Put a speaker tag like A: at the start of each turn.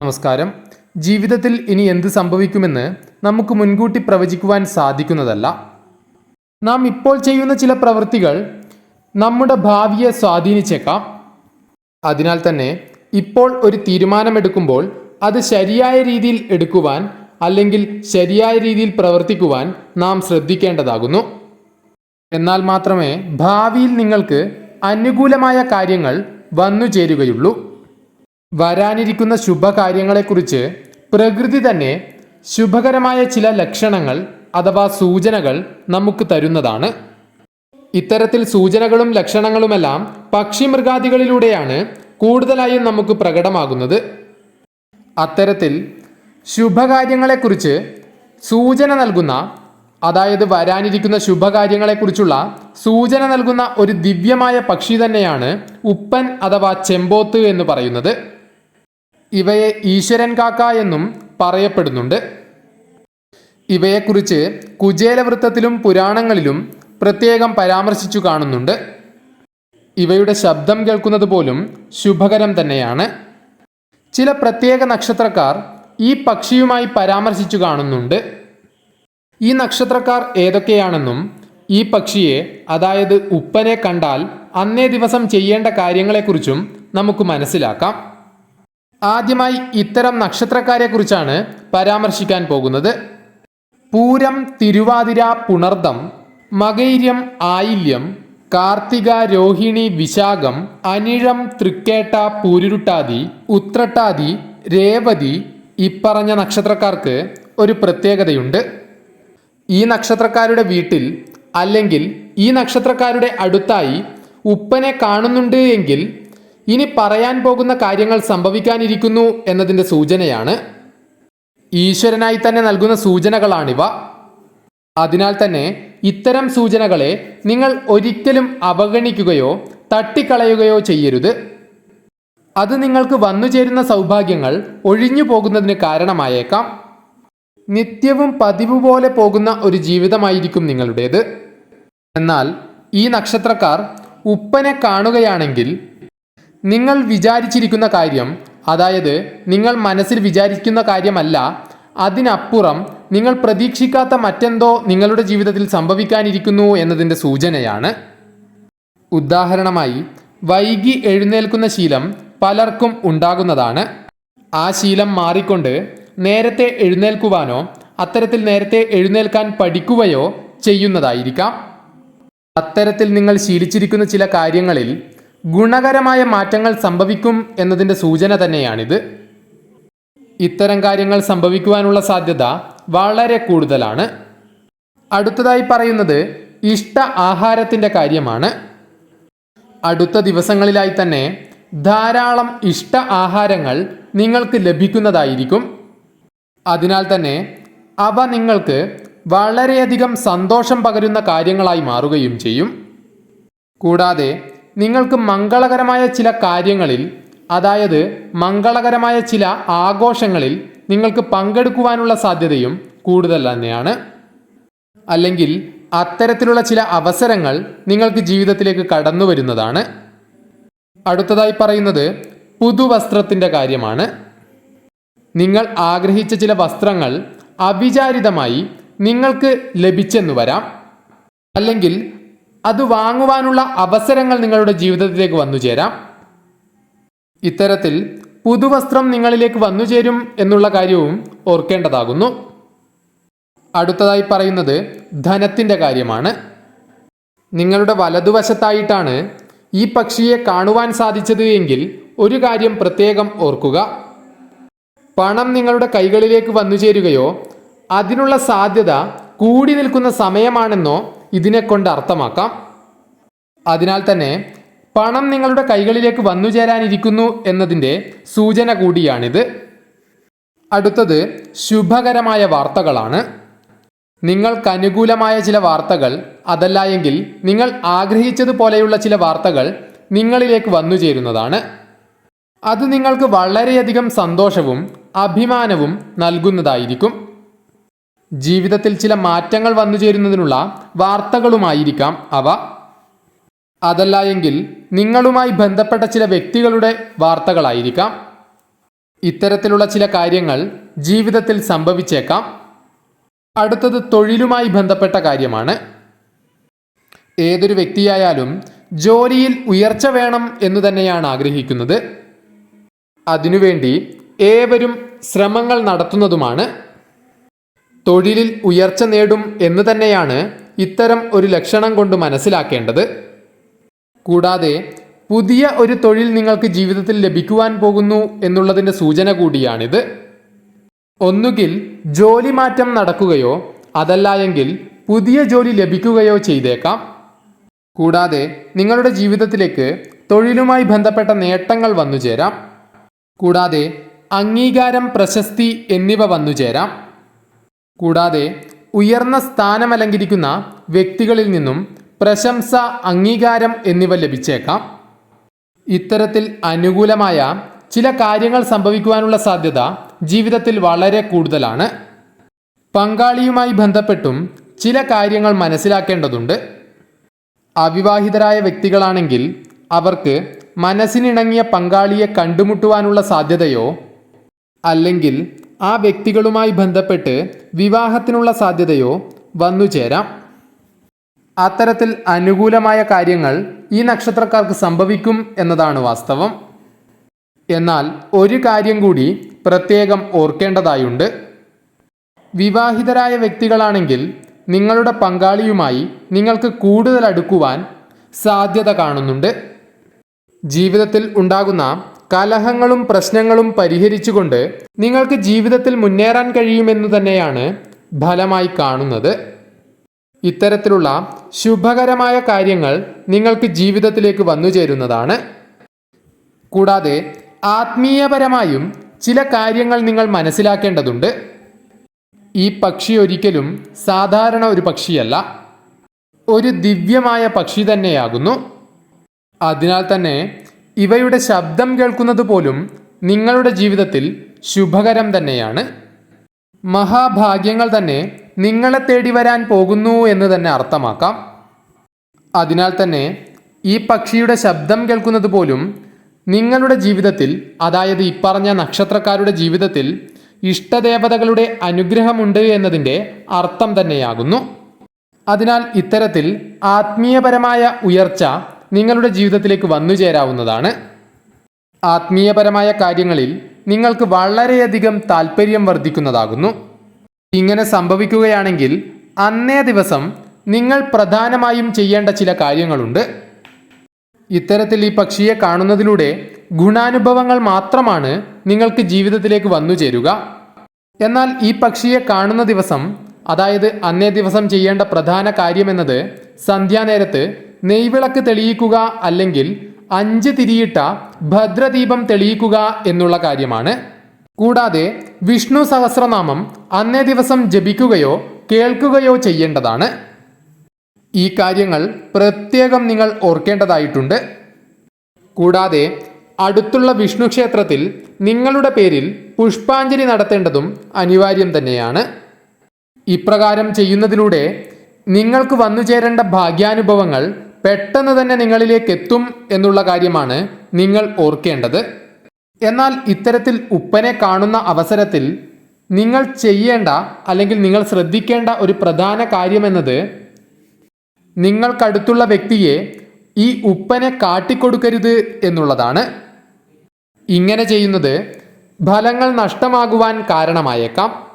A: നമസ്കാരം. ജീവിതത്തിൽ ഇനി എന്ത് സംഭവിക്കുമെന്ന് നമുക്ക് മുൻകൂട്ടി പ്രവചിക്കുവാൻ സാധിക്കുന്നതല്ല. നാം ഇപ്പോൾ ചെയ്യുന്ന ചില പ്രവൃത്തികൾ നമ്മുടെ ഭാവിയെ സ്വാധീനിച്ചേക്കാം. അതിനാൽ തന്നെ ഇപ്പോൾ ഒരു തീരുമാനമെടുക്കുമ്പോൾ അത് ശരിയായ രീതിയിൽ എടുക്കുവാൻ അല്ലെങ്കിൽ ശരിയായ രീതിയിൽ പ്രവർത്തിക്കുവാൻ നാം ശ്രദ്ധിക്കേണ്ടതാകുന്നു. എന്നാൽ മാത്രമേ ഭാവിയിൽ നിങ്ങൾക്ക് അനുകൂലമായ കാര്യങ്ങൾ വന്നു ചേരുകയുള്ളൂ വരാനിരിക്കുന്ന ശുഭകാര്യങ്ങളെക്കുറിച്ച് പ്രകൃതി തന്നെ ശുഭകരമായ ചില ലക്ഷണങ്ങൾ അഥവാ സൂചനകൾ നമുക്ക് തരുന്നതാണ്. ഇത്തരത്തിൽ സൂചനകളും ലക്ഷണങ്ങളുമെല്ലാം പക്ഷിമൃഗാദികളിലൂടെയാണ് കൂടുതലായും നമുക്ക് പ്രകടമാകുന്നത്. അത്തരത്തിൽ ശുഭകാര്യങ്ങളെക്കുറിച്ച് സൂചന നൽകുന്ന അതായത് വരാനിരിക്കുന്ന ശുഭകാര്യങ്ങളെക്കുറിച്ചുള്ള സൂചന നൽകുന്ന ഒരു ദിവ്യമായ പക്ഷി തന്നെയാണ് ഉപ്പൻ അഥവാ ചെമ്പോത്ത് എന്ന് പറയുന്നത്. ഇവയെ ഈശ്വരൻ കാക്ക എന്നും പറയപ്പെടുന്നുണ്ട്. ഇവയെക്കുറിച്ച് കുചേലവൃത്തത്തിലും പുരാണങ്ങളിലും പ്രത്യേകം പരാമർശിച്ചു കാണുന്നുണ്ട്. ഇവയുടെ ശബ്ദം കേൾക്കുന്നത് പോലും ശുഭകരം തന്നെയാണ്. ചില പ്രത്യേക നക്ഷത്രക്കാർ ഈ പക്ഷിയുമായി പരാമർശിച്ചു കാണുന്നുണ്ട്. ഈ നക്ഷത്രക്കാർ ഏതൊക്കെയാണെന്നും ഈ പക്ഷിയെ അതായത് ഉപ്പനെ കണ്ടാൽ അന്നേ ദിവസം ചെയ്യേണ്ട കാര്യങ്ങളെക്കുറിച്ചും നമുക്ക് മനസ്സിലാക്കാം. ആദ്യമായി ഇത്തരം നക്ഷത്രക്കാരെക്കുറിച്ചാണ് പരാമർശിക്കാൻ പോകുന്നത്. പൂരം തിരുവാതിര പുണർദം മകൈര്യം ആയില്യം കാർത്തിക രോഹിണി വിശാഖം അനിഴം തൃക്കേട്ട പൂരുരുട്ടാതി ഉത്രട്ടാതി രേവതി ഇപ്പറഞ്ഞ നക്ഷത്രക്കാർക്ക് ഒരു പ്രത്യേകതയുണ്ട്. ഈ നക്ഷത്രക്കാരുടെ വീട്ടിൽ അല്ലെങ്കിൽ ഈ നക്ഷത്രക്കാരുടെ അടുത്തായി ഉപ്പനെ കാണുന്നുണ്ട് എങ്കിൽ ഇനി പറയാൻ പോകുന്ന കാര്യങ്ങൾ സംഭവിക്കാനിരിക്കുന്നു എന്നതിന്റെ സൂചനയാണ്. ഈശ്വരനായി തന്നെ നൽകുന്ന സൂചനകളാണിവ. അതിനാൽ തന്നെ ഇത്തരം സൂചനകളെ നിങ്ങൾ ഒരിക്കലും അവഗണിക്കുകയോ തട്ടിക്കളയുകയോ ചെയ്യരുത്. അത് നിങ്ങൾക്ക് വന്നു ചേരുന്ന സൗഭാഗ്യങ്ങൾ ഒഴിഞ്ഞു പോകുന്നതിന് കാരണമായേക്കാം. നിത്യവും പതിവ് പോലെ പോകുന്ന ഒരു ജീവിതമായിരിക്കും നിങ്ങളുടേത്. എന്നാൽ ഈ നക്ഷത്രക്കാർ ഉപ്പനെ കാണുകയാണെങ്കിൽ നിങ്ങൾ വിചാരിച്ചിരിക്കുന്ന കാര്യം അതായത് നിങ്ങൾ മനസ്സിൽ വിചാരിക്കുന്ന കാര്യമല്ല അതിനപ്പുറം നിങ്ങൾ പ്രതീക്ഷിക്കാത്ത മറ്റെന്തോ നിങ്ങളുടെ ജീവിതത്തിൽ സംഭവിക്കാനിരിക്കുന്നു എന്നതിന്റെ സൂചനയാണ്. ഉദാഹരണമായി വൈകി എഴുന്നേൽക്കുന്ന ശീലം പലർക്കും ഉണ്ടാകുന്നതാണ്. ആ ശീലം മാറിക്കൊണ്ട് നേരത്തെ എഴുന്നേൽക്കുവാനോ അത്തരത്തിൽ നേരത്തെ എഴുന്നേൽക്കാൻ പഠിക്കുകയോ ചെയ്യുന്നതായിരിക്കാം. അത്തരത്തിൽ നിങ്ങൾ ശീലിച്ചിരിക്കുന്ന ചില കാര്യങ്ങളിൽ ഗുണകരമായ മാറ്റങ്ങൾ സംഭവിക്കും എന്നതിന്റെ സൂചന തന്നെയാണിത്. ഇത്തരം കാര്യങ്ങൾ സംഭവിക്കുവാനുള്ള സാധ്യത വളരെ കൂടുതലാണ്. അടുത്തതായി പറയുന്നത് ഇഷ്ട ആഹാരത്തിന്റെ കാര്യമാണ്. അടുത്ത ദിവസങ്ങളിലായി തന്നെ ധാരാളം ഇഷ്ട ആഹാരങ്ങൾ നിങ്ങൾക്ക് ലഭിക്കുന്നതായിരിക്കും. അതിനാൽ തന്നെ അവ നിങ്ങൾക്ക് വളരെയധികം സന്തോഷം പകരുന്ന കാര്യങ്ങളായി മാറുകയും ചെയ്യും. കൂടാതെ നിങ്ങൾക്ക് മംഗളകരമായ ചില കാര്യങ്ങളിൽ അതായത് മംഗളകരമായ ചില ആഘോഷങ്ങളിൽ നിങ്ങൾക്ക് പങ്കെടുക്കുവാനുള്ള സാധ്യതയും കൂടുതൽ തന്നെയാണ്. അല്ലെങ്കിൽ അത്തരത്തിലുള്ള ചില അവസരങ്ങൾ നിങ്ങൾക്ക് ജീവിതത്തിലേക്ക് കടന്നു വരുന്നതാണ്. അടുത്തതായി പറയുന്നത് പുതുവസ്ത്രത്തിന്റെ കാര്യമാണ്. നിങ്ങൾ ആഗ്രഹിച്ച ചില വസ്ത്രങ്ങൾ അവിചാരിതമായി നിങ്ങൾക്ക് ലഭിച്ചെന്നു വരാം. അല്ലെങ്കിൽ അത് വാങ്ങുവാനുള്ള അവസരങ്ങൾ നിങ്ങളുടെ ജീവിതത്തിലേക്ക് വന്നു ചേരാം. ഇത്തരത്തിൽ പുതുവസ്ത്രം നിങ്ങളിലേക്ക് വന്നു ചേരും എന്നുള്ള കാര്യവും ഓർക്കേണ്ടതാകുന്നു. അടുത്തതായി പറയുന്നത് ധനത്തിന്റെ കാര്യമാണ്. നിങ്ങളുടെ വലതുവശത്തായിട്ടാണ് ഈ പക്ഷിയെ കാണുവാൻ സാധിച്ചത് എങ്കിൽ ഒരു കാര്യം പ്രത്യേകം ഓർക്കുക. പണം നിങ്ങളുടെ കൈകളിലേക്ക് വന്നു ചേരുകയോ അതിനുള്ള സാധ്യത കൂടി നിൽക്കുന്ന സമയമാണെന്നോ ഇതിനെക്കൊണ്ട് അർത്ഥമാക്കാം. അതിനാൽ തന്നെ പണം നിങ്ങളുടെ കൈകളിലേക്ക് വന്നു ചേരാനിരിക്കുന്നു എന്നതിന്റെ സൂചന കൂടിയാണിത്. അടുത്തത് ശുഭകരമായ വാർത്തകളാണ്. നിങ്ങൾക്ക് അനുകൂലമായ ചില വാർത്തകൾ അതല്ല എങ്കിൽ നിങ്ങൾ ആഗ്രഹിച്ചതുപോലെയുള്ള ചില വാർത്തകൾ നിങ്ങളിലേക്ക് വന്നു ചേരുന്നതാണ്. അത് നിങ്ങൾക്ക് വളരെയധികം സന്തോഷവും അഭിമാനവും നൽകുന്നതായിരിക്കും. ജീവിതത്തിൽ ചില മാറ്റങ്ങൾ വന്നു ചേരുന്നതിനുള്ള വാർത്തകളുമായിരിക്കാം അവ. അതല്ല എങ്കിൽ നിങ്ങളുമായി ബന്ധപ്പെട്ട ചില വ്യക്തികളുടെ വാർത്തകളായിരിക്കാം. ഇത്തരത്തിലുള്ള ചില കാര്യങ്ങൾ ജീവിതത്തിൽ സംഭവിച്ചേക്കാം. അടുത്തത് തൊഴിലുമായി ബന്ധപ്പെട്ട കാര്യമാണ്. ഏതൊരു വ്യക്തിയായാലും ജോലിയിൽ ഉയർച്ച വേണം എന്ന് തന്നെയാണ് ആഗ്രഹിക്കുന്നത്. അതിനുവേണ്ടി ഏവരും ശ്രമങ്ങൾ നടത്തുന്നതുമാണ്. തൊഴിലിൽ ഉയർച്ച നേടും എന്ന് തന്നെയാണ് ഇത്തരം ഒരു ലക്ഷണം കൊണ്ട് മനസ്സിലാക്കേണ്ടത്. കൂടാതെ പുതിയ ഒരു തൊഴിൽ നിങ്ങൾക്ക് ജീവിതത്തിൽ ലഭിക്കുവാൻ പോകുന്നു എന്നുള്ളതിന്റെ സൂചന കൂടിയാണിത്. ഒന്നുകിൽ ജോലി മാറ്റം നടക്കുകയോ അതല്ല എങ്കിൽ പുതിയ ജോലി ലഭിക്കുകയോ ചെയ്തേക്കാം. കൂടാതെ നിങ്ങളുടെ ജീവിതത്തിലേക്ക് തൊഴിലുമായി ബന്ധപ്പെട്ട നേട്ടങ്ങൾ വന്നു ചേരാം. കൂടാതെ അംഗീകാരം പ്രശസ്തി എന്നിവ വന്നു ചേരാം. കൂടാതെ ഉയർന്ന സ്ഥാനം സ്ഥാനമലങ്കരിക്കുന്ന വ്യക്തികളിൽ നിന്നും പ്രശംസ അംഗീകാരം എന്നിവ ലഭിച്ചേക്കാം. ഇത്തരത്തിൽ അനുകൂലമായ ചില കാര്യങ്ങൾ സംഭവിക്കുവാനുള്ള സാധ്യത ജീവിതത്തിൽ വളരെ കൂടുതലാണ്. പങ്കാളിയുമായി ബന്ധപ്പെട്ടും ചില കാര്യങ്ങൾ മനസ്സിലാക്കേണ്ടതുണ്ട്. അവിവാഹിതരായ വ്യക്തികളാണെങ്കിൽ അവർക്ക് മനസ്സിനിണങ്ങിയ പങ്കാളിയെ കണ്ടുമുട്ടുവാനുള്ള സാധ്യതയോ അല്ലെങ്കിൽ ആ വ്യക്തികളുമായി ബന്ധപ്പെട്ട് വിവാഹത്തിനുള്ള സാധ്യതയോ വന്നുചേരാം. അത്തരത്തിൽ അനുകൂലമായ കാര്യങ്ങൾ ഈ നക്ഷത്രക്കാർക്ക് സംഭവിക്കും എന്നതാണ് വാസ്തവം. എന്നാൽ ഒരു കാര്യം കൂടി പ്രത്യേകം ഓർക്കേണ്ടതായുണ്ട്. വിവാഹിതരായ വ്യക്തികളാണെങ്കിൽ നിങ്ങളുടെ പങ്കാളിയുമായി നിങ്ങൾക്ക് കൂടുതൽ അടുക്കുവാൻ സാധ്യത കാണുന്നുണ്ട്. ജീവിതത്തിൽ ഉണ്ടാകുന്ന കലഹങ്ങളും പ്രശ്നങ്ങളും പരിഹരിച്ചുകൊണ്ട് നിങ്ങൾക്ക് ജീവിതത്തിൽ മുന്നേറാൻ കഴിയുമെന്ന് തന്നെയാണ് ഫലമായി കാണുന്നത്. ഇത്തരത്തിലുള്ള ശുഭകരമായ കാര്യങ്ങൾ നിങ്ങൾക്ക് ജീവിതത്തിലേക്ക് വന്നു ചേരുന്നതാണ്. കൂടാതെ ആത്മീയപരമായും ചില കാര്യങ്ങൾ നിങ്ങൾ മനസ്സിലാക്കേണ്ടതുണ്ട്. ഈ പക്ഷി ഒരിക്കലും സാധാരണ ഒരു പക്ഷിയല്ല. ഒരു ദിവ്യമായ പക്ഷി തന്നെയാകുന്നു. അതിനാൽ തന്നെ ഇവയുടെ ശബ്ദം കേൾക്കുന്നത് പോലും നിങ്ങളുടെ ജീവിതത്തിൽ ശുഭകരം തന്നെയാണ്. മഹാഭാഗ്യങ്ങൾ തന്നെ നിങ്ങളെ തേടി വരാൻ പോകുന്നു എന്ന് തന്നെ അർത്ഥമാക്കാം. അതിനാൽ തന്നെ ഈ പക്ഷിയുടെ ശബ്ദം കേൾക്കുന്നത് പോലും നിങ്ങളുടെ ജീവിതത്തിൽ അതായത് ഇപ്പറഞ്ഞ നക്ഷത്രക്കാരുടെ ജീവിതത്തിൽ ഇഷ്ടദേവതകളുടെ അനുഗ്രഹമുണ്ട് എന്നതിന്റെ അർത്ഥം തന്നെയാകുന്നു. അതിനാൽ ഇത്തരത്തിൽ ആത്മീയപരമായ ഉയർച്ച നിങ്ങളുടെ ജീവിതത്തിലേക്ക് വന്നു ചേരാവുന്നതാണ്. ആത്മീയപരമായ കാര്യങ്ങളിൽ നിങ്ങൾക്ക് വളരെയധികം താല്പര്യം വർദ്ധിക്കുന്നതാകുന്നു. ഇങ്ങനെ സംഭവിക്കുകയാണെങ്കിൽ അന്നേ ദിവസം നിങ്ങൾ പ്രധാനമായും ചെയ്യേണ്ട ചില കാര്യങ്ങളുണ്ട്. ഇത്തരത്തിൽ ഈ പക്ഷിയെ കാണുന്നതിലൂടെ ഗുണാനുഭവങ്ങൾ മാത്രമാണ് നിങ്ങൾക്ക് ജീവിതത്തിലേക്ക് വന്നു ചേരുക. എന്നാൽ ഈ പക്ഷിയെ കാണുന്ന ദിവസം അതായത് അന്നേ ദിവസം ചെയ്യേണ്ട പ്രധാന കാര്യമെന്നത് സന്ധ്യാനേരത്ത് നെയ്വിളക്ക് തെളിയിക്കുക അല്ലെങ്കിൽ അഞ്ച് തിരിയിട്ട ഭദ്രദീപം തെളിയിക്കുക എന്നുള്ള കാര്യമാണ്. കൂടാതെ വിഷ്ണു സഹസ്രനാമം അന്നേ ദിവസം ജപിക്കുകയോ കേൾക്കുകയോ ചെയ്യേണ്ടതാണ്. ഈ കാര്യങ്ങൾ പ്രത്യേകം നിങ്ങൾ ഓർക്കേണ്ടതായിട്ടുണ്ട്. കൂടാതെ അടുത്തുള്ള വിഷ്ണു ക്ഷേത്രത്തിൽ നിങ്ങളുടെ പേരിൽ പുഷ്പാഞ്ജലി നടത്തേണ്ടതും അനിവാര്യം തന്നെയാണ്. ഇപ്രകാരം ചെയ്യുന്നതിലൂടെ നിങ്ങൾക്ക് വന്നു ചേരേണ്ട ഭാഗ്യാനുഭവങ്ങൾ പെട്ടെന്ന് തന്നെ നിങ്ങളിലേക്ക് എത്തും എന്നുള്ള കാര്യമാണ് നിങ്ങൾ ഓർക്കേണ്ടത്. എന്നാൽ ഇത്തരത്തിൽ ഉപ്പനെ കാണുന്ന അവസരത്തിൽ നിങ്ങൾ ചെയ്യേണ്ട അല്ലെങ്കിൽ നിങ്ങൾ ശ്രദ്ധിക്കേണ്ട ഒരു പ്രധാന കാര്യമെന്നത് നിങ്ങൾക്കടുത്തുള്ള വ്യക്തിയെ ഈ ഉപ്പനെ കാട്ടിക്കൊടുക്കരുത് എന്നുള്ളതാണ്. ഇങ്ങനെ ചെയ്യുന്നത് ഫലങ്ങൾ നഷ്ടമാകുവാൻ കാരണമായേക്കാം.